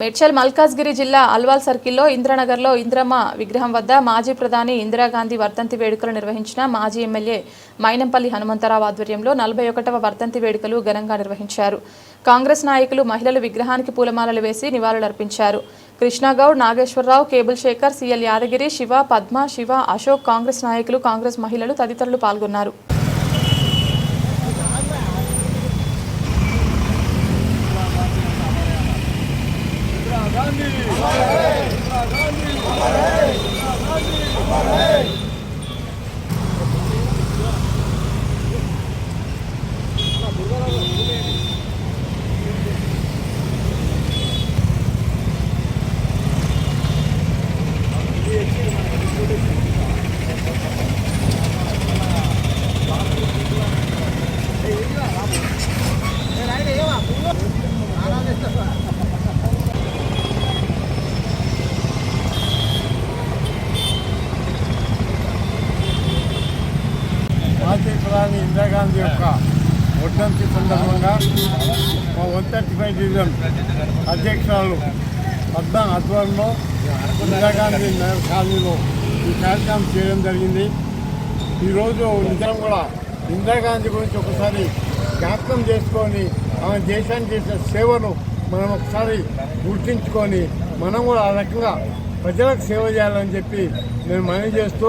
మేడ్చల్ మల్కాజ్గిరి జిల్లా అల్వాల్ సర్కిల్లో ఇంద్రనగర్లో ఇంద్రమ్మ విగ్రహం వద్ద మాజీ ప్రధాని ఇందిరాగాంధీ వర్ధంతి వేడుకలు నిర్వహించిన మాజీ ఎమ్మెల్యే మైనంపల్లి హనుమంతరావు ఆధ్వర్యంలో నలభై ఒకటవ వర్ధంతి వేడుకలు ఘనంగా నిర్వహించారు. కాంగ్రెస్ నాయకులు మహిళలు విగ్రహానికి పూలమాలలు వేసి నివాళులర్పించారు. Krishna Goud Nageswara Rao cable Shekhar C L Yadagiri Siva Padma Siva Ashok Congress నాయకులు కాంగ్రెస్ మహిళలు తదితరులు పాల్గొన్నారు మాజీ ప్రధాని ఇందిరాగాంధీ యొక్క వర్ధంతి సందర్భంగా మా వన్ థర్టీ ఫైవ్ డివిజన్ అధ్యక్షురాలు పద్మ ఆధ్వర్యంలో ఇందిరాగాంధీ నగర్ కాలనీలో ఈ కార్యక్రమం చేయడం జరిగింది. ఈరోజు నిజం కూడా ఇందిరాగాంధీ గురించి ఒకసారి జ్ఞాపకం చేసుకొని ఆమె దేశానికి చేసిన సేవను మనం ఒకసారి గుర్తించుకొని మనం కూడా ఆ రకంగా ప్రజలకు సేవ చేయాలని చెప్పి నేను మనవి చేస్తూ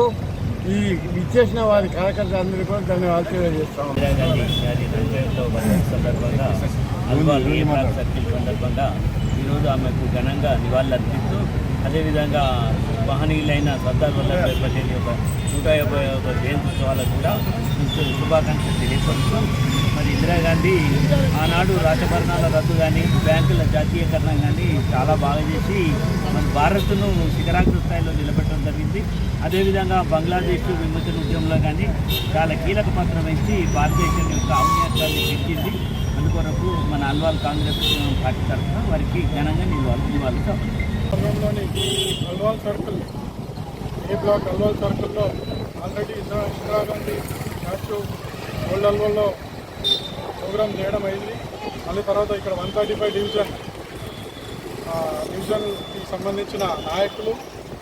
ఈ ఇచ్చేసిన వారి కార్యకర్తలందరికీ కూడా ధన్యవాదాలు తెలియజేస్తాను సందర్భంగా అల్వాల్ ఏ సర్కిల్ సందర్భంగా ఈరోజు ఆమెకు ఘనంగా నివాళులర్పిస్తూ అదేవిధంగా మహనీయులైన సర్దార్ వల్లభాయ్ పటేల్ యొక్క నూట యాభై ఒక జయంత్యోత్సవాలకు కూడా శుభాకాంక్షలు తెలియపరుస్తూ మరి ఇందిరాగాంధీ ఆనాడు రాజభరణాల రద్దు కానీ బ్యాంకుల జాతీయకరణ కానీ చాలా బాగా చేసి మన భారత్ను శిఖరాగ్ర స్థాయిలో నిలబెట్టడం జరిగింది. అదేవిధంగా బంగ్లాదేశ్ విమోచన ఉద్యమంలో కానీ చాలా కీలక పాత్ర వహించి భారతదేశం యొక్క ఔన్నత్యాన్ని పెంచింది. అందుకొరకు మన అల్వాల్ కాంగ్రెస్ పార్టీ తరఫున వారికి ఘనంగా నివాళులు నివాళులు నగరంలోని Alwal circle A block Alwal సర్కిల్లో already Indira Indira Gandhi statue old అల్వాల్లో programme చేయడం అయింది. మళ్ళీ తర్వాత ఇక్కడ వన్ థర్టీ ఫైవ్ డివిజన్ డివిజన్కి సంబంధించిన నాయకులు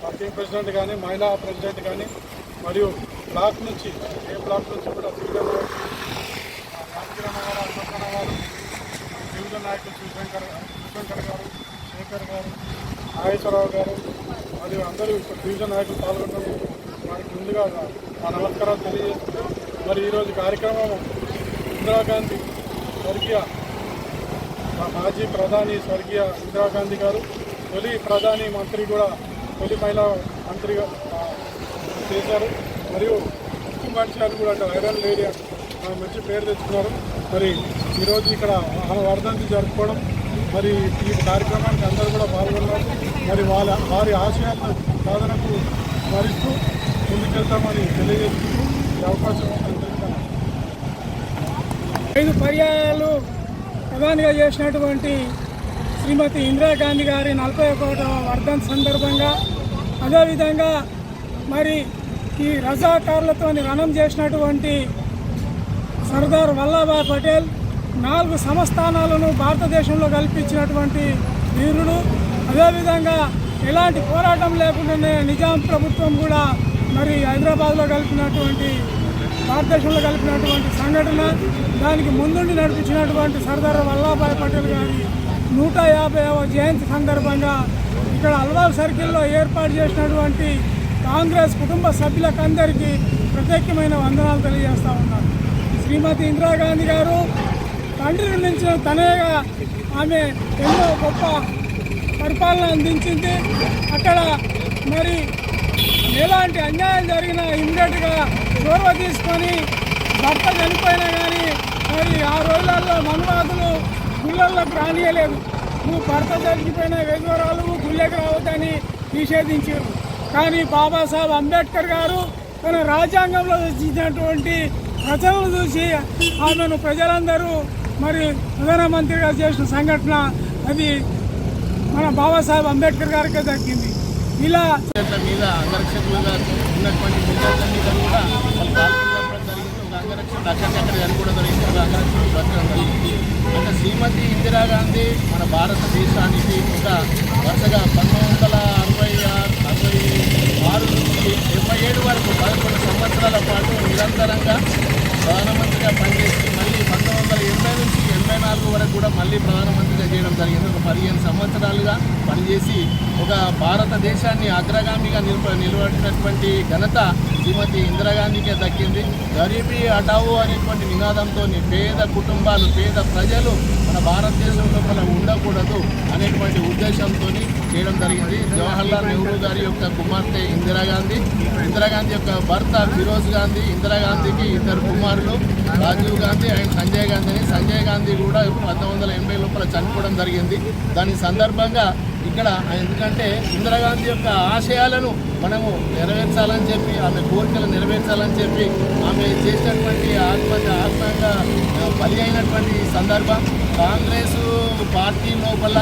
వర్కింగ్ ప్రెసిడెంట్ కానీ మహిళా ప్రెసిడెంట్ కానీ మరియు బ్లాక్ నుంచి ఏ బ్లాక్ నుంచి కూడా శ్రీధర్ గారు గారు డివిజన్ నాయకులు శివశంకర్ శివశంకర్ గారు శేఖర్ గారు నాగేశ్వరరావు గారు మరియు అందరూ డివిజన్ నాయకులు పాల్గొన్నారు వారికి ముందుగా మా నమస్కారాలు తెలియజేస్తూ మరి ఈరోజు కార్యక్రమం ఇందిరాగాంధీ స్వర్గీయ మా మాజీ ప్రధాని స్వర్గీయ ఇందిరాగాంధీ గారు తొలి ప్రధాని మంత్రి కూడా తొలి మహిళా మంత్రిగా చేశారు. మరియు ఉక్కు మనిషి అని కూడా అంటే ఐరన్ లేడీ మంచి పేరు తెచ్చుకున్నారు. మరి ఈరోజు ఇక్కడ వర్ధంతి జరుపుకోవడం మరి ఈ కార్యక్రమానికి అందరూ కూడా పాల్గొన్నారు మరి వాళ్ళ వారి ఆశయాలను సాధనకు స్మరిస్తూ ముందుకెళ్తామని తెలియజేస్తూ ఈ అవకాశం ఐదు పర్యాయాలు ప్రధానిగా చేసినటువంటి శ్రీమతి ఇందిరాగాంధీ గారి నలభై ఒకటవ వర్ధన్ సందర్భంగా అదేవిధంగా మరి ఈ రజాకారులతో రణం చేసినటువంటి సర్దార్ వల్లభాయ్ పటేల్ నాలుగు సంస్థానాలను భారతదేశంలో కల్పించినటువంటి వీరుడు. అదేవిధంగా ఎలాంటి పోరాటం లేకుండానే నిజాం ప్రభుత్వం కూడా మరి హైదరాబాద్లో కలిపినటువంటి భారతదేశంలో కలిపినటువంటి సంఘటన దానికి ముందుండి నడిపించినటువంటి సర్దార్ వల్లభాయ్ పటేల్ గారి నూట యాభైవ జయంతి సందర్భంగా ఇక్కడ అల్వాల్ సర్కిల్లో ఏర్పాటు చేసినటువంటి కాంగ్రెస్ కుటుంబ సభ్యులకు అందరికీ ప్రత్యేకమైన వందనాలు తెలియజేస్తా ఉన్నారు శ్రీమతి ఇందిరాగాంధీ గారు అందించిన తనయగా ఆమె ఎన్నో గొప్ప పరిపాలన అందించింది. అక్కడ మరి ఎలాంటి అన్యాయం జరిగినా ఇమ్మీడియట్గా చొరవ తీసుకొని భర్త చనిపోయినా కానీ మరి ఆ రోజులలో మనువాదులు గుళ్ళల్లోకి రానియలేదు. నువ్వు భర్త చనిపోయిన వెజవరాలు గుళ్ళకి రావద్దని నిషేధించారు. కానీ బాబాసాహెబ్ అంబేద్కర్ గారు తన రాజ్యాంగంలో రచించినటువంటి ప్రజలను చూసి ఆమెను ప్రజలందరూ మరి ప్రధానమంత్రిగా చేసిన సంఘటన అది మన బాబాసాహెబ్ అంబేద్కర్ గారికే దక్కింది. ఇలా మీద అంగరక్షకులుగా ఉన్నటువంటి మీద కూడా జరిగింది. అంటే శ్రీమతి ఇందిరాగాంధీ మన భారతదేశానికి ఒక వరుసగా పంతొమ్మిది వందల అరవై అరవై ఆరు నుంచి డెబ్బై ఏడు వరకు పదకొండు సంవత్సరాల పాటు నిరంతరంగా ప్రధానమంత్రిగా పనిచేసి మళ్ళీ పంతొమ్మిది వందల ఎనభై నుంచి ఎనభై నాలుగు వరకు కూడా మళ్ళీ ప్రధానమంత్రిగా చేయడం జరిగింది. ఒక పదిహేను సంవత్సరాలుగా పనిచేసి ఒక భారతదేశాన్ని అగ్రగామిగా నిలబ నిలబడినటువంటి ఘనత శ్రీమతి ఇందిరాగాంధీకే దక్కింది. గరీబీ హటావు అనేటువంటి నినాదంతో పేద కుటుంబాలు పేద ప్రజలు మన భారతదేశం లోపల ఉండకూడదు అనేటువంటి ఉద్దేశంతో చేయడం జరిగింది. జవహర్లాల్ నెహ్రూ గారి యొక్క కుమార్తె ఇందిరాగాంధీ ఇందిరాగాంధీ యొక్క భర్త ఫిరోజ్ గాంధీ ఇందిరాగాంధీకి ఇద్దరు కుమారులు రాజీవ్ గాంధీ అండ్ సంజయ్ గాంధీని. సంజయ్ గాంధీ కూడా పంతొమ్మిది వందల ఎనభై లోపల చనిపోవడం జరిగింది. దాని సందర్భంగా ఇక్కడ ఎందుకంటే ఇందిరాగాంధీ యొక్క ఆశయాలను మనము నెరవేర్చాలని చెప్పి ఆమె కోరికలు నెరవేర్చాలని చెప్పి ఆమె చేసినటువంటి ఆత్మహత్య ఆత్మహత్య బలి అయినటువంటి సందర్భం కాంగ్రెస్ పార్టీ లోపల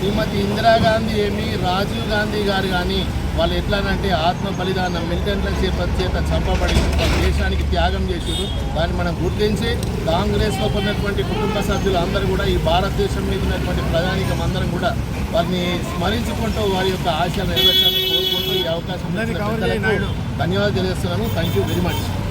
శ్రీమతి ఇందిరాగాంధీ ఏమి రాజీవ్ గాంధీ గారు కానీ వాళ్ళు ఎట్లానంటే ఆత్మ బలిదానం మిలిటెంట్ల చేత చేత చంపబడి దేశానికి త్యాగం చేసారు దాన్ని మనం గుర్తించి కాంగ్రెస్లో ఉన్నటువంటి కుటుంబ సభ్యులు అందరూ కూడా ఈ భారతదేశం మీద ఉన్నటువంటి ప్రధానికం అందరం కూడా వారిని స్మరించుకుంటూ వారి యొక్క ఆశలు నెరవేర్చాలని కోరుకుంటూ ఈ అవకాశం ధన్యవాదాలు తెలియజేస్తున్నాను. Thank you very much